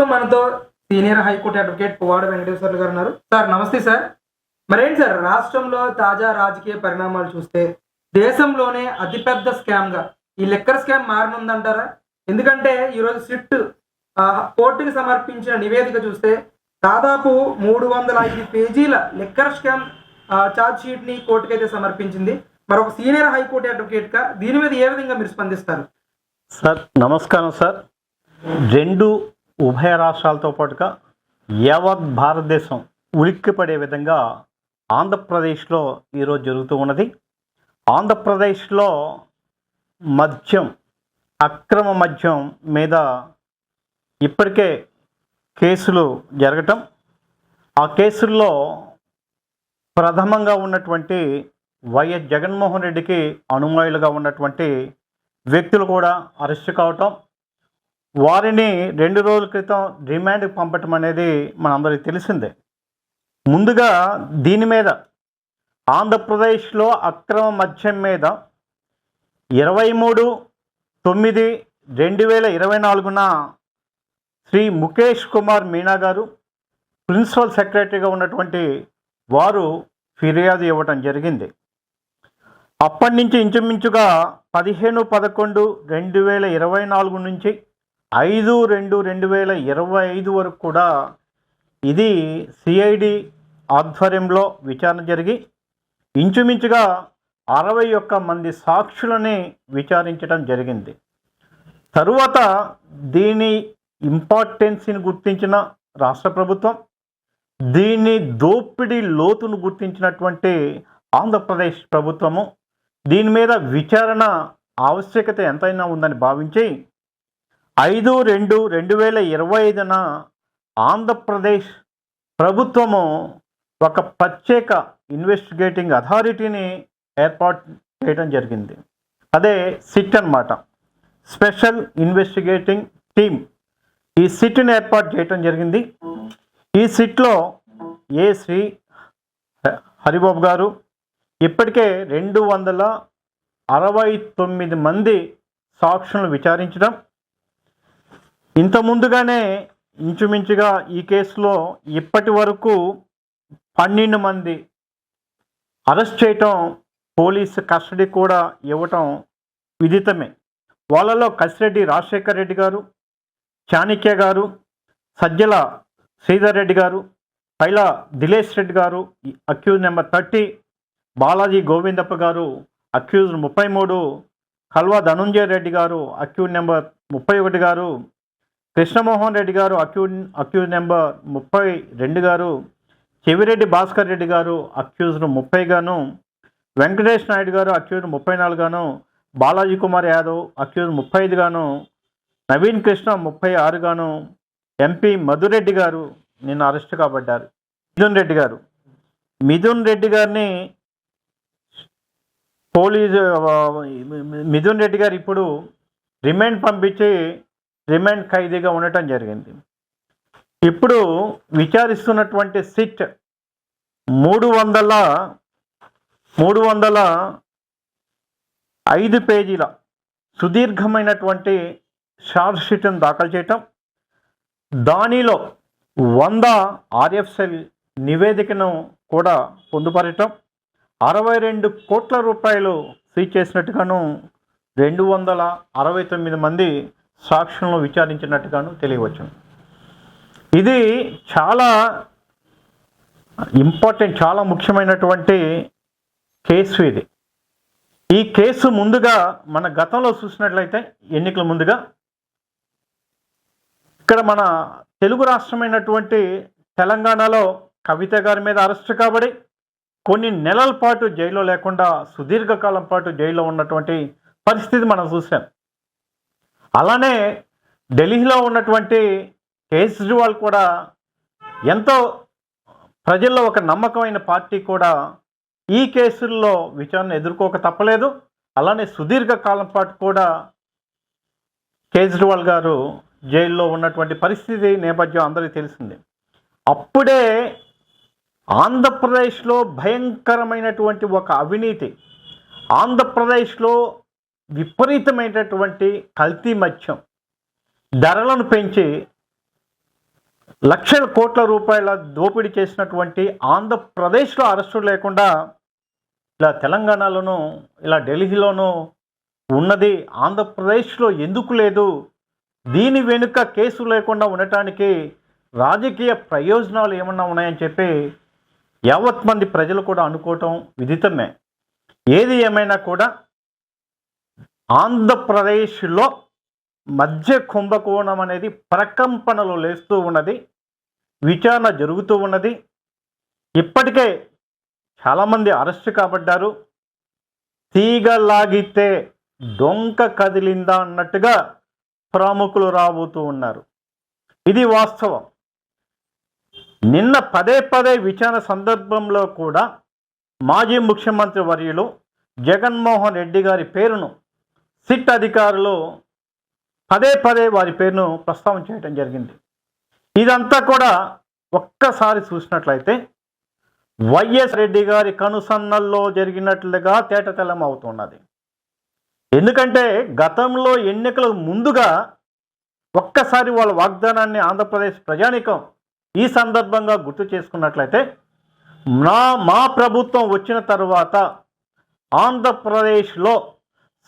ప్రస్తుతం మనతో senior high court advocate Puvvada Venkateswarlu garu ఉన్నారు. సార్ నమస్తే సార్. మరేంటి సార్ రాష్ట్రంలో తాజా రాజకీయ పరిణామాలు చూస్తే దేశంలోనే అతిపెద్ద స్కామ్గా ఈ లెక్కర్ స్కామ్ మారనుందంటారా? ఎందుకంటే ఈరోజు సిట్ కోర్టుకి సమర్పించిన నివేదిక చూస్తే దాదాపు మూడు వందల ఐదు పేజీల లెక్కర్ స్కామ్ ఛార్జ్ షీట్ని కోర్టుకైతే సమర్పించింది. మరొక సీనియర్ హైకోర్టు అడ్వకేట్గా దీని మీద ఏ విధంగా మీరు స్పందిస్తారు? సార్ నమస్కారం సార్. రెండు ఉభయ రాష్ట్రాలతో పాటుగా యావత్ భారతదేశం ఉలిక్కిపడే విధంగా ఆంధ్రప్రదేశ్లో ఈరోజు జరుగుతూ ఉన్నది. ఆంధ్రప్రదేశ్లో మద్యం అక్రమ మద్యం మీద ఇప్పటికే కేసులు జరగటం. ఆ కేసుల్లో ప్రథమంగా ఉన్నటువంటి వైఎస్ జగన్మోహన్ రెడ్డికి అనుమాయులుగా ఉన్నటువంటి వ్యక్తులు కూడా అరెస్ట్ కావటం. వారిని రెండు రోజుల క్రితం రిమాండ్కి పంపటం అనేది మనందరికీ తెలిసిందే. ముందుగా దీని మీద ఆంధ్రప్రదేశ్లో అక్రమ మద్యం మీద ఇరవై మూడు తొమ్మిది రెండు వేల ఇరవై నాలుగున శ్రీ ముఖేష్ కుమార్ మీనా గారు ప్రిన్సిపల్ సెక్రటరీగా ఉన్నటువంటి వారు ఫిర్యాదు ఇవ్వటం జరిగింది. అప్పటి నుంచి ఇంచుమించుగా పదిహేను పదకొండు రెండు వేల ఇరవై నాలుగు నుంచి ఐదు రెండు రెండు వేల ఇరవై ఐదు వరకు కూడా ఇది సిఐడి ఆధ్వర్యంలో విచారణ జరిగి ఇంచుమించుగా అరవై ఒక్క మంది సాక్షులని విచారించడం జరిగింది. తరువాత దీని ఇంపార్టెన్స్ని గుర్తించిన రాష్ట్ర ప్రభుత్వం దీని దోపిడీ లోతును గుర్తించినటువంటి ఆంధ్రప్రదేశ్ ప్రభుత్వము దీని మీద విచారణ ఆవశ్యకత ఎంతైనా ఉందని భావించి ఐదు రెండు రెండు వేల ఇరవై ఐదున ఆంధ్రప్రదేశ్ ప్రభుత్వము ఒక ప్రత్యేక ఇన్వెస్టిగేటింగ్ అథారిటీని ఏర్పాటు చేయడం జరిగింది. అదే సిట్ అనమాట స్పెషల్ ఇన్వెస్టిగేటింగ్ టీమ్ ఈ సిట్ని ఏర్పాటు చేయడం జరిగింది. ఈ సిట్లో ఏ శ్రీ హరిబాబు గారు ఇప్పటికే రెండు వందల అరవై తొమ్మిది మంది సాక్షులను విచారించడం ఇంత ముందుగానే ఇంచుమించుగా ఈ కేసులో ఇప్పటి వరకు పన్నెండు మంది అరెస్ట్ చేయటం పోలీసు కస్టడీ కూడా ఇవ్వటం విదితమే. వాళ్ళలో కసిరెడ్డి రాజశేఖర్ రెడ్డి గారు చాణక్య గారు సజ్జల శ్రీధర్ రెడ్డి గారు Paila Dilesh Reddy garu accused number thirty Balaji Govindappa garu accused ముప్పై మూడు కల్వా ధనుంజయ రెడ్డి గారు అక్యూజ్ నెంబర్ ముప్పై ఒకటి గారు Krishnamohan Reddy garu accuse accused number ముప్పై రెండు గారు చెవిరెడ్డి భాస్కర్ రెడ్డి గారు అక్యూజ్ను ముప్పై గాను వెంకటేష్ నాయుడు గారు అక్యూజ్ ముప్పై నాలుగుగాను బాలాజీ కుమార్ యాదవ్ అక్యూజ్ ముప్పై ఐదుగాను నవీన్ కృష్ణ ముప్పై ఆరుగాను ఎంపీ మధురెడ్డి గారు నిన్న అరెస్ట్ కాబడ్డారు. మిథున్ రెడ్డి గారు. మిథున్ రెడ్డి గారిని పోలీసు మిథున్ రెడ్డి గారు ఇప్పుడు రిమాండ్ పంపించి రిమాండ్ ఖైదీగా ఉండటం జరిగింది. ఇప్పుడు విచారిస్తున్నటువంటి సిట్ మూడు వందల మూడు వందల ఐదు పేజీల సుదీర్ఘమైనటువంటి షార్ట్ షీట్ను దాఖలు చేయటం దానిలో వంద ఆర్ఎఫ్ఎల్ నివేదికను కూడా పొందుపరచటం అరవై రెండు కోట్ల రూపాయలు సీజ్ చేసినట్టుగాను రెండు వందల అరవై తొమ్మిది మంది సాక్షులను విచారించినట్టుగాను తెలియవచ్చును. ఇది చాలా ఇంపార్టెంట్ చాలా ముఖ్యమైనటువంటి కేసు ఇది. ఈ కేసు ముందుగా మన గతంలో చూసినట్లయితే ఎన్నికల ముందుగా ఇక్కడ మన తెలుగు రాష్ట్రమైనటువంటి తెలంగాణలో కవిత గారి మీద అరెస్ట్ కాబడి కొన్ని నెలల పాటు జైల్లో లేకుండా సుదీర్ఘకాలం పాటు జైల్లో ఉన్నటువంటి పరిస్థితి మనం చూసాం అలానే ఢిల్లీలో ఉన్నటువంటి కేజ్రీవాల్ కూడా ఎంతో ప్రజల్లో ఒక నమ్మకమైన పార్టీ కూడా ఈ కేసుల్లో విచారణ ఎదుర్కోక తప్పలేదు. అలానే సుదీర్ఘకాలం పాటు కూడా కేజ్రీవాల్ గారు జైల్లో ఉన్నటువంటి పరిస్థితి నేపథ్యం అందరికీ తెలిసింది. అప్పుడే ఆంధ్రప్రదేశ్లో భయంకరమైనటువంటి ఒక అవినీతి. ఆంధ్రప్రదేశ్లో విపరీతమైనటువంటి కల్తీ మత్యం ధరలను పెంచి లక్షల కోట్ల రూపాయల దోపిడీ చేసినటువంటి ఆంధ్రప్రదేశ్లో అరెస్టు లేకుండా ఇలా తెలంగాణలోనూ ఇలా ఢిల్లీలోనూ ఉన్నది. ఆంధ్రప్రదేశ్లో ఎందుకు లేదు? దీని వెనుక కేసు లేకుండా ఉండటానికి రాజకీయ ప్రయోజనాలు ఏమన్నా ఉన్నాయని చెప్పి యావత్ మంది ప్రజలు కూడా అనుకోవటం విదితమే. ఏది ఏమైనా కూడా ఆంధ్రప్రదేశ్లో మధ్య కుంభకోణం అనేది ప్రకంపనలు లేస్తూ ఉన్నది విచారణ జరుగుతూ ఉన్నది. ఇప్పటికే చాలామంది అరెస్ట్ కాబడ్డారు. తీగలాగితే దొంక కదిలిందా అన్నట్టుగా ప్రముఖులు రాబోతూ ఉన్నారు. ఇది వాస్తవం. నిన్న పదే పదే విచారణ సందర్భంలో కూడా మాజీ ముఖ్యమంత్రి వర్యులు జగన్మోహన్ రెడ్డి గారి పేరును సిట్ అధికారులు పదే పదే వారి పేరును ప్రస్తావన చేయడం జరిగింది. ఇదంతా కూడా ఒక్కసారి చూసినట్లయితే వైఎస్ రెడ్డి గారి కనుసన్నల్లో జరిగినట్లుగా తేటతెల్లం అవుతున్నది. ఎందుకంటే గతంలో ఎన్నికలకు ముందుగా ఒక్కసారి వాళ్ళ వాగ్దానాన్ని ఆంధ్రప్రదేశ్ ప్రజానికం ఈ సందర్భంగా గుర్తు చేసుకున్నట్లయితే నా మా ప్రభుత్వం వచ్చిన తర్వాత ఆంధ్రప్రదేశ్లో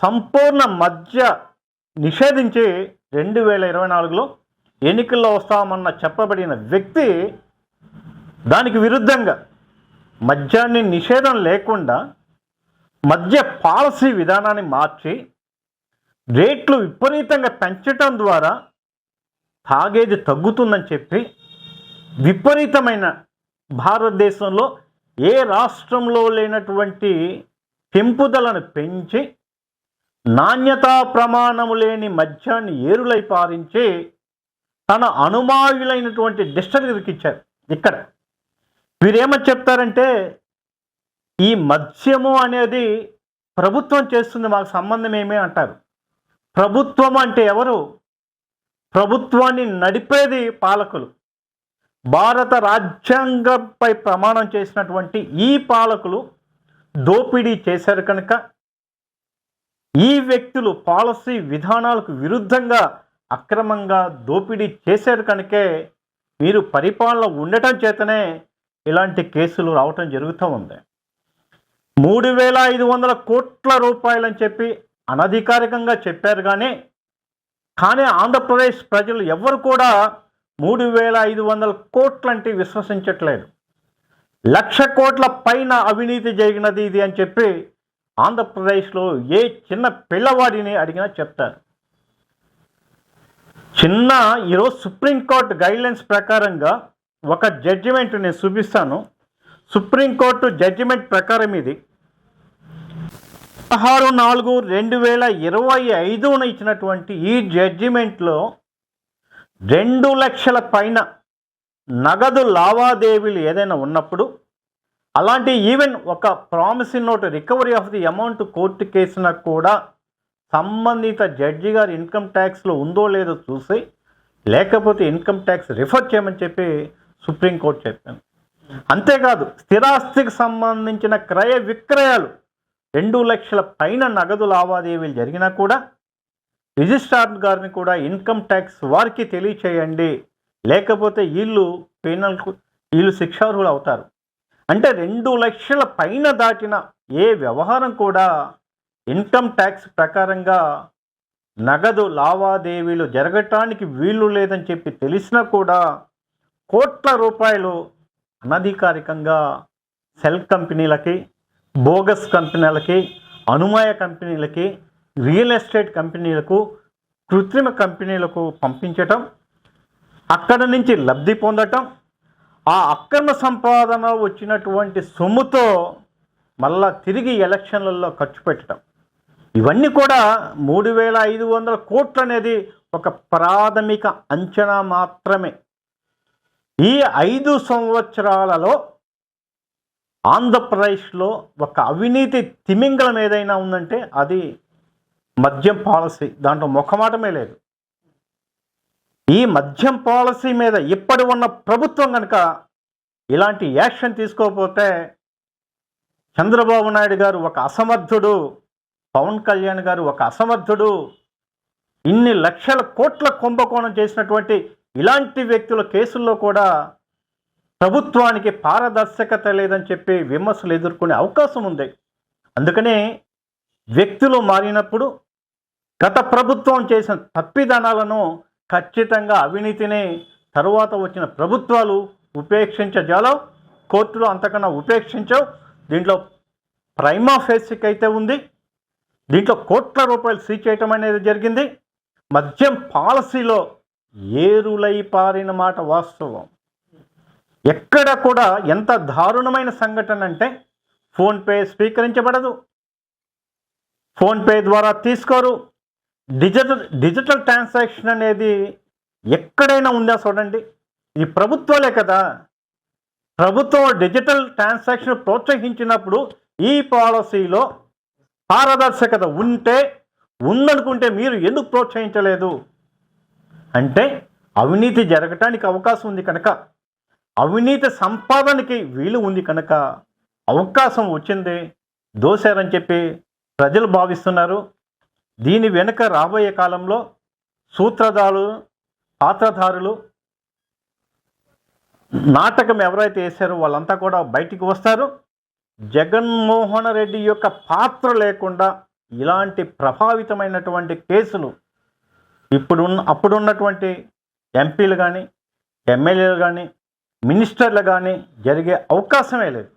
సంపూర్ణ మద్య నిషేధించి రెండు వేల ఇరవై నాలుగులో ఎన్నికల్లో వస్తామన్న చెప్పబడిన వ్యక్తి దానికి విరుద్ధంగా మద్యాన్ని నిషేధం లేకుండా మద్య పాలసీ విధానాన్ని మార్చి రేట్లు విపరీతంగా పెంచటం ద్వారా తాగేది తగ్గుతుందని చెప్పి విపరీతమైన భారతదేశంలో ఏ రాష్ట్రంలో లేనటువంటి పెంపుదలను పెంచి నాణ్యతా ప్రమాణము లేని మద్యాన్ని ఏరులై పారించి తన అనుమాయులైనటువంటి డిస్టరీకి ఇచ్చారు ఇక్కడ వీరేమని చెప్తారంటే ఈ మద్యము అనేది ప్రభుత్వం చేస్తుంది మాకు సంబంధం ఏమి అంటారు. ప్రభుత్వం అంటే ఎవరు? ప్రభుత్వాన్ని నడిపేది పాలకులు. భారత రాజ్యాంగంపై ప్రమాణం చేసినటువంటి ఈ పాలకులు దోపిడీ చేశారు కనుక ఈ వ్యక్తులు పాలసీ విధానాలకు విరుద్ధంగా అక్రమంగా దోపిడీ చేశారు కనుకే మీరు పరిపాలన ఉండటం చేతనే ఇలాంటి కేసులు రావటం జరుగుతూ ఉంది. మూడు వేల ఐదు వందల కోట్ల రూపాయలని చెప్పి అనధికారికంగా చెప్పారు కానీ కానీ ఆంధ్రప్రదేశ్ ప్రజలు ఎవరు కూడా మూడు వేల ఐదు వందల కోట్లంటే విశ్వసించట్లేదు. లక్ష కోట్ల పైన అవినీతి జరిగినది ఇది అని చెప్పి ఆంధ్రప్రదేశ్లో ఏ చిన్న పిల్లవాడిని అడిగినా చెప్తారు. చిన్న ఈరోజు సుప్రీంకోర్టు గైడ్లైన్స్ ప్రకారంగా ఒక జడ్జిమెంట్ నేను చూపిస్తాను. సుప్రీంకోర్టు జడ్జిమెంట్ ప్రకారం ఇది. పదహారు నాలుగు రెండు వేల ఇరవై ఐదున ఇచ్చినటువంటి ఈ జడ్జిమెంట్లో రెండు లక్షల పైన నగదు లావాదేవీలు ఏదైనా ఉన్నప్పుడు అలాంటి ఈవెన్ ఒక promising note recovery of the amount court కేసున కూడా సంబంధిత జడ్జి గారు ఇన్కమ్ ట్యాక్స్లో ఉందో లేదో చూసి లేకపోతే ఇన్కమ్ ట్యాక్స్ రిఫర్ చేయమని చెప్పి సుప్రీంకోర్టు చెప్పింది అంతేకాదు స్థిరాస్తికి సంబంధించిన క్రయ విక్రయాలు రెండు లక్షల పైన నగదు లావాదేవీలు జరిగినా కూడా రిజిస్ట్రార్ గారిని కూడా ఇన్కమ్ ట్యాక్స్ వారికి తెలియచేయండి. లేకపోతే వీళ్ళు పెనల్ వీళ్ళు శిక్షార్హులు అవుతారు. అంటే రెండు లక్షల పైన దాటిన ఏ వ్యవహారం కూడా ఇన్కమ్ ట్యాక్స్ ప్రకారంగా నగదు లావాదేవీలు జరగటానికి వీలు లేదని చెప్పి తెలిసినా కూడా కోట్ల రూపాయలు అనధికారికంగా సెల్ కంపెనీలకి బోగస్ కంపెనీలకి అనుమాయ కంపెనీలకి రియల్ ఎస్టేట్ కంపెనీలకు కృత్రిమ కంపెనీలకు పంపించటం అక్కడ నుంచి లబ్ధి పొందటం ఆ అక్రమ సంపాదన వచ్చినటువంటి సొమ్ముతో మళ్ళా తిరిగి ఎలక్షన్లలో ఖర్చు పెట్టడం. ఇవన్నీ కూడా మూడు వేల ఐదు వందల కోట్లు అనేది ఒక ప్రాథమిక అంచనా మాత్రమే. ఈ ఐదు సంవత్సరాలలో ఆంధ్రప్రదేశ్లో ఒక అవినీతి తిమింగలం ఏదైనా ఉందంటే అది మద్యం పాలసీ. దాంట్లో ముఖమాటమే లేదు. ఈ మద్యం పాలసీ మీద ఇప్పటి ఉన్న ప్రభుత్వం కనుక ఇలాంటి యాక్షన్ తీసుకోకపోతే చంద్రబాబు నాయుడు గారు ఒక అసమర్థుడు పవన్ కళ్యాణ్ గారు ఒక అసమర్థుడు ఇన్ని లక్షల కోట్ల కుంభకోణం చేసినటువంటి ఇలాంటి వ్యక్తుల కేసుల్లో కూడా ప్రభుత్వానికి పారదర్శకత లేదని చెప్పి విమర్శలు ఎదుర్కొనే అవకాశం ఉంది. అందుకనే వ్యక్తులు మారినప్పుడు గత ప్రభుత్వం చేసిన తప్పిదనాలను ఖచ్చితంగా అవినీతిని తరువాత వచ్చిన ప్రభుత్వాలు ఉపేక్షించజాలవు కోర్టులో అంతకన్నా ఉపేక్షించవు. దీంట్లో ప్రైమా ఫేసిక్ అయితే ఉంది. దీంట్లో కోట్ల రూపాయలు సీజ్ చేయటం అనేది జరిగింది. మద్యం పాలసీలో ఏరులై పారిన మాట వాస్తవం. ఎక్కడ కూడా ఎంత దారుణమైన సంఘటన అంటే ఫోన్పే స్వీకరించబడదు. ఫోన్పే ద్వారా తీసుకోరు. డిజిటల్ డిజిటల్ ట్రాన్సాక్షన్ అనేది ఎక్కడైనా ఉందా చూడండి. ఈ ప్రభుత్వాలే కదా. ప్రభుత్వం డిజిటల్ ట్రాన్సాక్షన్ ప్రోత్సహించినప్పుడు ఈ పాలసీలో పారదర్శకత ఉంటే ఉందనుకుంటే మీరు ఎందుకు ప్రోత్సహించలేదు? అంటే అవినీతి జరగటానికి అవకాశం ఉంది కనుక. అవినీతి సంపాదనకి వీలు ఉంది కనుక. అవకాశం వచ్చింది. దోశారని చెప్పి ప్రజలు భావిస్తున్నారు. దీని వెనుక రాబోయే కాలంలో సూత్రధారులు పాత్రధారులు నాటకం ఎవరైతే వేశారో వాళ్ళంతా కూడా బయటికి వస్తారు. జగన్మోహన్ రెడ్డి యొక్క పాత్ర లేకుండా ఇలాంటి ప్రభావితమైనటువంటి కేసులు ఇప్పుడున్న అప్పుడున్నటువంటి ఎంపీలు కానీ ఎమ్మెల్యేలు కానీ మినిస్టర్లు కానీ జరిగే అవకాశమే లేదు.